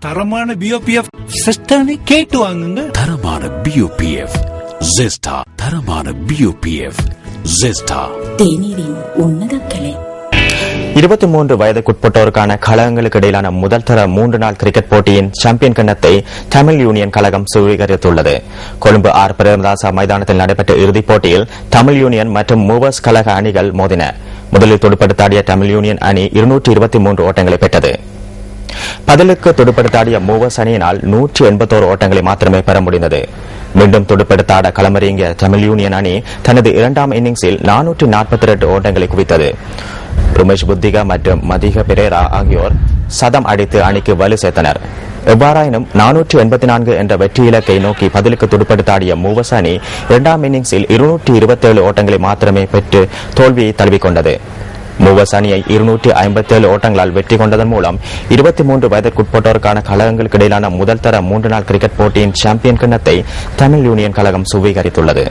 தரமான பிஓபிஎஃப் சிஸ்டர்னு கேட்டு வாங்குங்க. தரமான பியூபிஎஃப் ஜெஸ்டா தரமான பியூபிஎஃப் ஜெஸ்டா தேநீரின் உன்னத கிளை. இருபத்தி மூன்று வயதுக்குட்பட்டோருக்கான கழகங்களுக்கு இடையிலான முதல் தர மூன்று நாள் கிரிக்கெட் போட்டியின் சாம்பியன் கிண்ணத்தை தமிழ் யூனியன் கழகம் சுவீகரித்துள்ளது. கொழும்பு ஆர் பிரேமதாசா மைதானத்தில் நடைபெற்ற இறுதிப் போட்டியில் தமிழ் யூனியன் மற்றும் மூவர்ஸ் கழக அணிகள் மோதின. முதலில் துடுப்படுத்தாடிய தமிழ் யூனியன் அணி இருநூற்றி இருபத்தி மூன்று ஓட்டங்களை பெற்றது. பதிலுக்கு துடுப்படுத்தாடிய மூவர்ஸ் அணியினால் நூற்றி எண்பத்தோரு ஓட்டங்களை மாத்திரமே பெற முடிந்தது. மீண்டும் துடுப்படுத்தாட களமிறங்கிய தமிழ் யூனியன் அணி தனது இரண்டாம் இன்னிங்ஸில் நானூற்றி நாற்பத்தி ரெண்டு ஓட்டங்களை குவித்தது. உமேஷ் புத்திகா மற்றும் மதிக பெரேரா ஆகியோர் சதம் அடித்து அணிக்கு வலு சேர்த்தனர். எவ்வாறாயினும் நானூற்றி எண்பத்தி நான்கு என்ற வெற்றி இலக்கை நோக்கி பதிலுக்கு துடுப்படுத்தாடிய மூவர்ஸ் அணி இரண்டாம் இன்னிங்ஸில் இருநூற்றி இருபத்தேழு ஓட்டங்களை மாத்திரமே பெற்று தோல்வியை தழுவிக்கொண்டது. மூவர்ஸ் அணியை இருநூற்றி ஐம்பத்தேழு ஓட்டங்களால் வெற்றி கொண்டதன் மூலம் இருபத்தி மூன்று வயதிற்குட்பட்டோருக்கான கழகங்களுக்கு இடையிலான முதல் தர மூன்று நாள் கிரிக்கெட் போட்டியின் சாம்பியன் கிண்ணத்தை தமிழ் யூனியன் கழகம் சுவீகரித்துள்ளது.